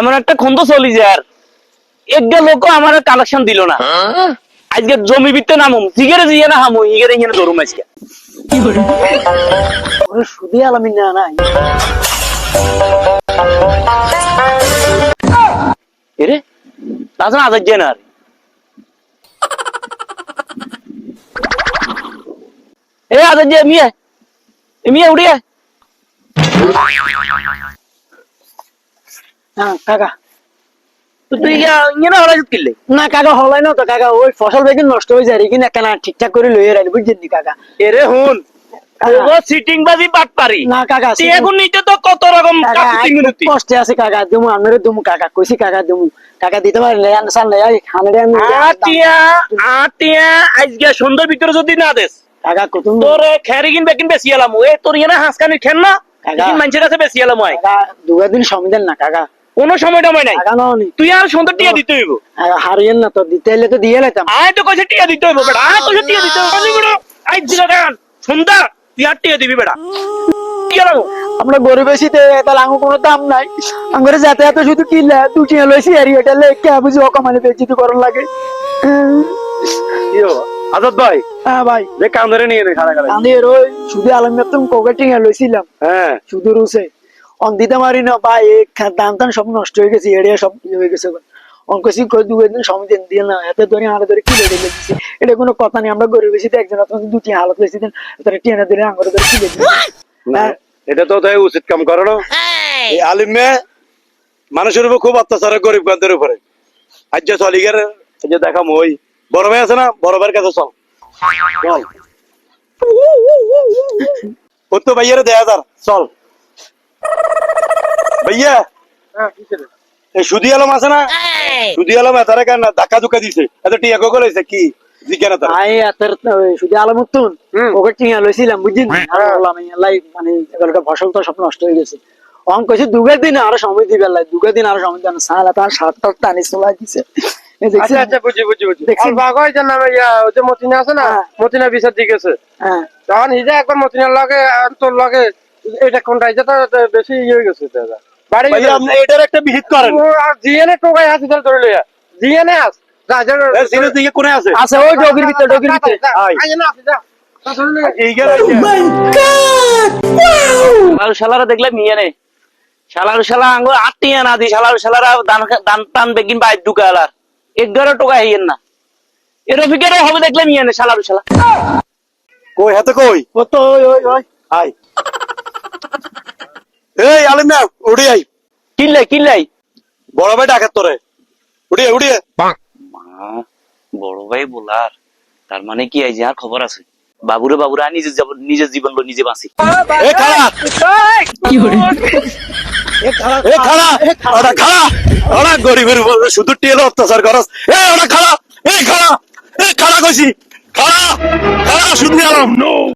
এমন একটা খন্দ চলি যায় আর। একটা লোক আমার কালেকশন দিল না। আজকে জমি বিতে নামুম জিগেরে জিগে না হামু ইগেরে ইগেরে ধরুম আজকে। সুদি আলামি না নাই এরে তাছাড়া যায় না এ আজাদ যে মিয়া এ মিয়া উড়িয়ে কাকা তো তুই ইয়ে না হলাই কিনলে না কাকা হলাই না তো কাকা ওই ফসল বেগিন নষ্ট হয়ে যায় কিনা কেন ঠিকঠাক করে লইয়ে রাখি বুঝছেন কাকা এরে হুন সিটিং বাজি বাট পারি না কাকা তুই এখন নিতে তো কত রকম কাকা কাকুতি মিনতি কষ্টে আছে কাকা দুমু আমরে দুমু কাকা কইছি কাকা দুমু কাকা দিতে পারে লে আনসার লে হানরে আমি আটিয়া আটিয়া আজকে সন্ধ্যার ভিতরে যদি না দেস কাকা কুতুম তোর খেরি কিন বেকিন এ তোর ইয়ে না হাঁসকানি খেন না কাকা। মানুষের কাছে হয় কাকা দুগা দিন সময় না কাকা কোনো সময় টময় নাই। তুই আর সন্ধ্যা টিয়া দিতে হইব। হারিয়েন না তো দিতে এলে তো দিয়ে লাইতাম। আয় তো কইছে টিয়া দিতে হইব বেটা আয় কইছে টিয়া দিতে হইব। আই দিল দেন সন্ধ্যা তুই আর টিয়া দিবি বেটা। টিয়া লাগো আমরা গরিব এসিতে তাহলে আঙ্গু কোনো দাম নাই। আঙ্গুরে যাতায়াত শুধু কিনলে দুটি লইছি আর এটা লেখকে বুঝি অকমানে বেচিত করার লাগে। ইয়ো আজাদ ভাই। হ্যাঁ ভাই। যে কাম ধরে নিয়ে নে খাড়া খাড়া। আমি এর ওই শুধু আলম তুমি কোকেটিং লইছিলাম। হ্যাঁ। শুধু রুসে অন দিতে পারি না খা- দাম টাম সব নষ্ট হয়ে গেছে এরিয়া সব ইয়ে হয়ে গেছে অঙ্কসি কই দু দিন সময় দিয়ে না এত ধরে আলো ধরে কিলে দিলে দিছি এটা কোনো কথা নেই আমরা গরিব বেশিতে একজন দুটি হালত বেশি দিন তারা টিয়ানা ধরে আঙ্গুরে ধরে কিলে দিল এটা তো তাই উচিত কাম করো না। এই! আলিম মেয়ে মানুষের উপর খুব অত্যাচার গরিব গন্ধের উপরে। আজ যে চলিগের যে দেখাম ওই। বড় ভাই আছে না বড় ভাইয়ের কাছে চল। চল। ও তো ভাইয়ের দেয়া চল। ভাইয়া। এই সুদি আলম আছে না? সুদি আলম এতারে কেন ধাক্কা ধুক্কা দিছে। এত টিয়া কি? জিজ্ঞানা তার? আই আতর শুধু আলমুত্তুন ওকে টিয়া লইছিলাম বুঝিন আর লাই মানে এগুলোটা ফসল তো সব নষ্ট হয়ে গেছে। অঙ্ক কইছে দুগের দিন আরও সময় দিবে লাই দুগের দিন আরও সময় দেন সালা তার সাত টানি চলা দিছে। আচ্ছা আচ্ছা বুঝি বুঝি বুঝি আর বাঘ হয়েছে নামে ইয়া ওই যে মতিনা আছে না হ্যাঁ। মতিনা বিচার দিকেছে হ্যাঁ। তখন হিজে একবার মতিনার লগে তোর লগে এটা কোনটা এটা তো বেশি ইয়ে হয়ে গেছে এটা। বাড়ি আপনি এটার একটা বিহিত করেন জিএনএ টোকাই হাসি ধরে ধরে লইয়া জিএনএ আছে আছে ওই ডগির ভিতরে ডগির ভিতরে শালার দেখলে মিয়া নে শালার শালা আঙ্গুর আটিয়া না দি শালার শালারা দান দান টান বেগিন বাইর ঢুকালার এগারো টাকা হইয়েন না এর ফিকেরও হবে দেখলে মিয়া নে শালার শালা কই হাতে কই কত ওই ওই ওই আই এই আলিম না উড়ি আই। কিনলাই কিনলাই বড় ভাই ডাকাত তোরে। উড়িয়ে উড়িয়ে মা বড় ভাই বলার তার মানে কি যে আর খবর আছে? বাবুরে বাবুরা নিজের যাব- নিজের জীবন লো নিজে বাঁচি। এ খাড়া এ খাড়া ওটা খাড়া ওরা গরিবের শুধু টেল অত্যাচার করস। এ ওটা খাড়া এ খাড়া এ খাড়া কইছি। খাড়া খাড়া শুধু আলাম নো